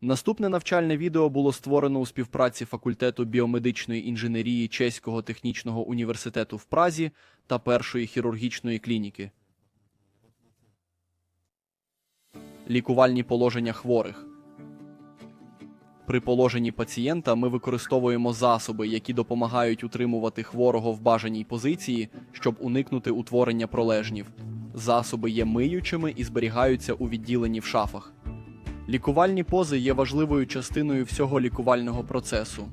Наступне навчальне відео було створено у співпраці факультету біомедичної інженерії Чеського технічного університету в Празі та першої хірургічної клініки. Лікувальні положення хворих. При положенні пацієнта ми використовуємо засоби, які допомагають утримувати хворого в бажаній позиції, щоб уникнути утворення пролежнів. Засоби є миючими і зберігаються у відділенні в шафах. Лікувальні пози є важливою частиною всього лікувального процесу.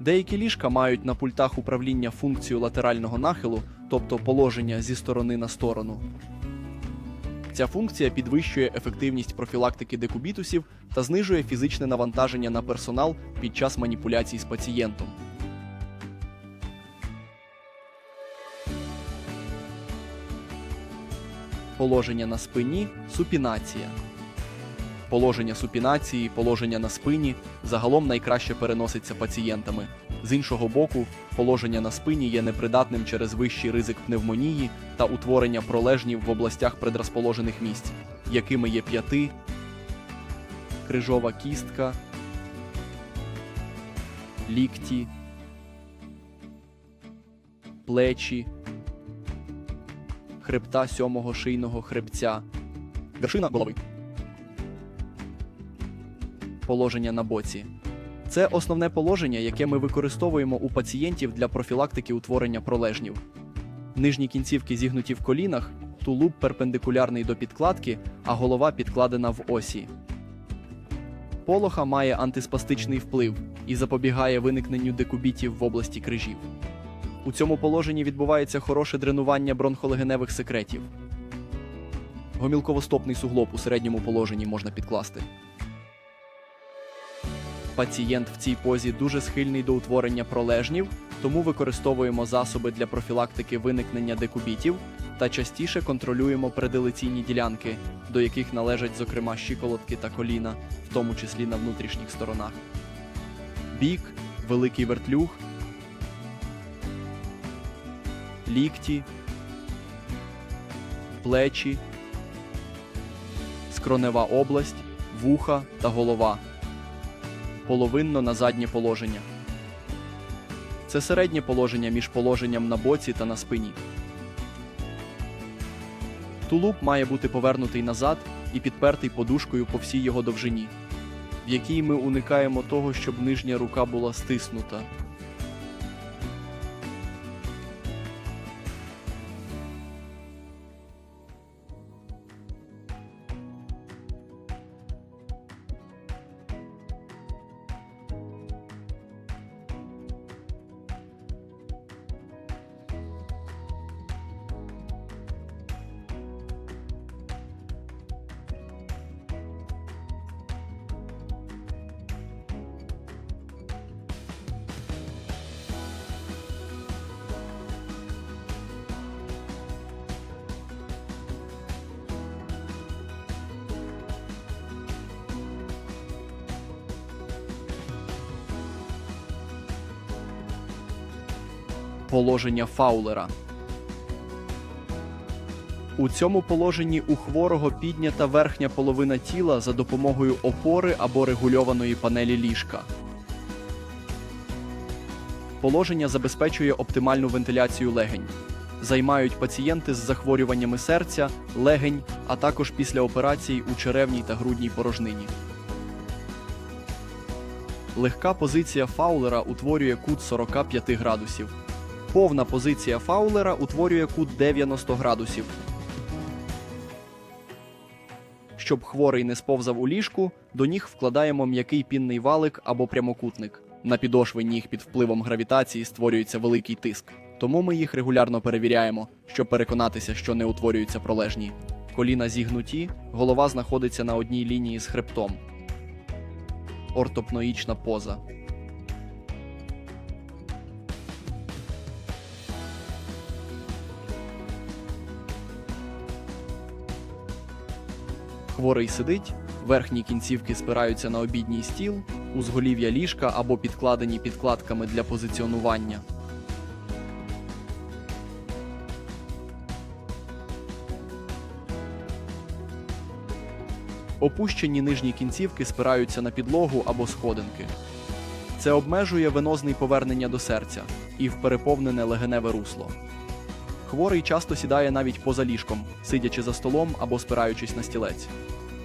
Деякі ліжка мають на пультах управління функцію латерального нахилу, тобто положення зі сторони на сторону. Ця функція підвищує ефективність профілактики декубітусів та знижує фізичне навантаження на персонал під час маніпуляцій з пацієнтом. Положення на спині супінація. Положення супінації, положення на спині загалом найкраще переноситься пацієнтами. З іншого боку, положення на спині є непридатним через вищий ризик пневмонії та утворення пролежнів в областях предрозположених місць, якими є п'яти, крижова кістка, лікті, плечі, хребта сьомого шийного хребця, вершина голови. Положення на боці. Це основне положення, яке ми використовуємо у пацієнтів для профілактики утворення пролежнів. Нижні кінцівки зігнуті в колінах, тулуб перпендикулярний до підкладки, а голова підкладена в осі. Полоха має антиспастичний вплив і запобігає виникненню декубітів в області крижів. У цьому положенні відбувається хороше дренування бронхолегеневих секретів. Гомілковостопний суглоб у середньому положенні можна підкласти. Пацієнт в цій позі дуже схильний до утворення пролежнів, тому використовуємо засоби для профілактики виникнення декубітів та частіше контролюємо предилиційні ділянки, до яких належать зокрема щиколотки та коліна, в тому числі на внутрішніх сторонах. Бік, великий вертлюг, лікті, плечі, скронева область, вуха та голова половинно на заднє положення. Це середнє положення між положенням на боці та на спині. Тулуб має бути повернутий назад і підпертий подушкою по всій його довжині, в якій ми уникаємо того, щоб нижня рука була стиснута. Положення фаулера. У цьому положенні у хворого піднята верхня половина тіла за допомогою опори або регульованої панелі ліжка. Положення забезпечує оптимальну вентиляцію легень. Займають пацієнти з захворюваннями серця, легень, а також після операцій у черевній та грудній порожнині. Легка позиція фаулера утворює кут 45 градусів. Повна позиція фаулера утворює кут 90 градусів. Щоб хворий не сповзав у ліжку, до ніг вкладаємо м'який пінний валик або прямокутник. На підошви ніг під впливом гравітації створюється великий тиск. Тому ми їх регулярно перевіряємо, щоб переконатися, що не утворюються пролежні. Коліна зігнуті, голова знаходиться на одній лінії з хребтом. Ортопноїчна поза. Хворий сидить, верхні кінцівки спираються на обідній стіл, узголів'я ліжка або підкладені підкладками для позиціонування. Опущені нижні кінцівки спираються на підлогу або сходинки. Це обмежує венозний повернення до серця і в переповнене легеневе русло. Хворий часто сідає навіть поза ліжком, сидячи за столом або спираючись на стілець.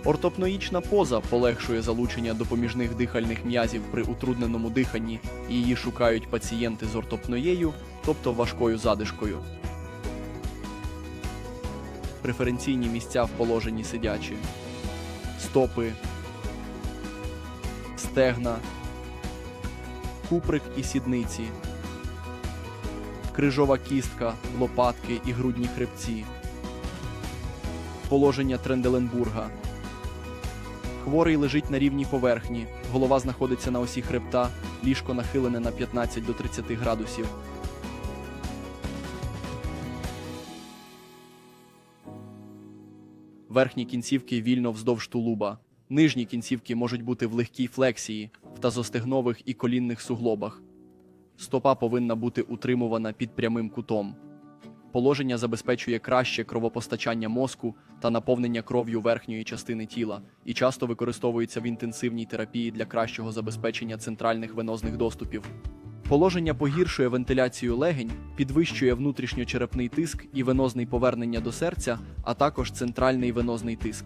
Ортопноїчна поза полегшує залучення допоміжних дихальних м'язів при утрудненому диханні, і її шукають пацієнти з ортопноєю, тобто важкою задишкою. Преференційні місця в положенні сидячі, стопи, стегна, куприк і сідниці, крижова кістка, лопатки і грудні хребці, положення Тренделенбурга. Хворий лежить на рівній поверхні, голова знаходиться на осі хребта, ліжко нахилене на 15 до 30 градусів. Верхні кінцівки вільно вздовж тулуба. Нижні кінцівки можуть бути в легкій флексії, в тазостегнових і колінних суглобах. Стопа повинна бути утримувана під прямим кутом. Положення забезпечує краще кровопостачання мозку та наповнення кров'ю верхньої частини тіла і часто використовується в інтенсивній терапії для кращого забезпечення центральних венозних доступів. Положення погіршує вентиляцію легень, підвищує внутрішньочерепний тиск і венозний повернення до серця, а також центральний венозний тиск.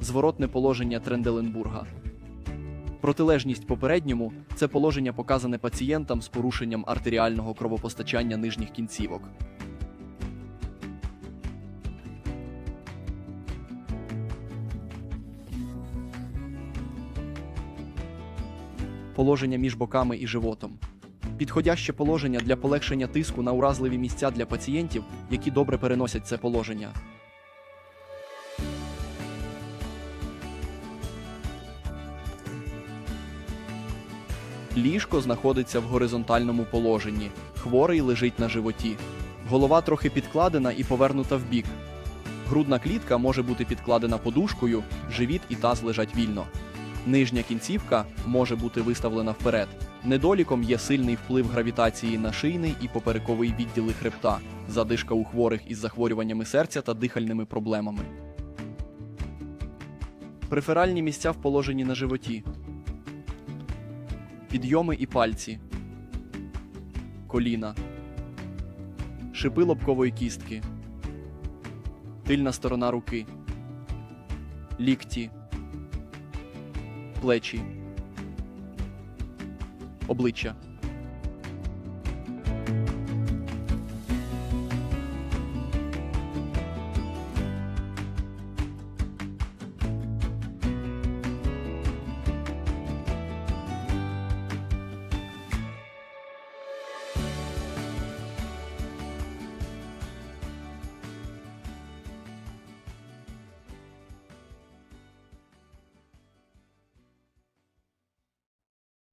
Зворотне положення Тренделенбурга. Протилежність попередньому це положення показане пацієнтам з порушенням артеріального кровопостачання нижніх кінцівок. Положення між боками і животом. Підходяще положення для полегшення тиску на уразливі місця для пацієнтів, які добре переносять це положення. Ліжко знаходиться в горизонтальному положенні. Хворий лежить на животі. Голова трохи підкладена і повернута вбік. Грудна клітка може бути підкладена подушкою, живіт і таз лежать вільно. Нижня кінцівка може бути виставлена вперед. Недоліком є сильний вплив гравітації на шийний і поперековий відділи хребта, задишка у хворих із захворюваннями серця та дихальними проблемами. Преферальні місця в положенні на животі. Підйоми і пальці. Коліна. Шипи лобкової кістки. Тильна сторона руки. Лікті. Плечі. Обличчя.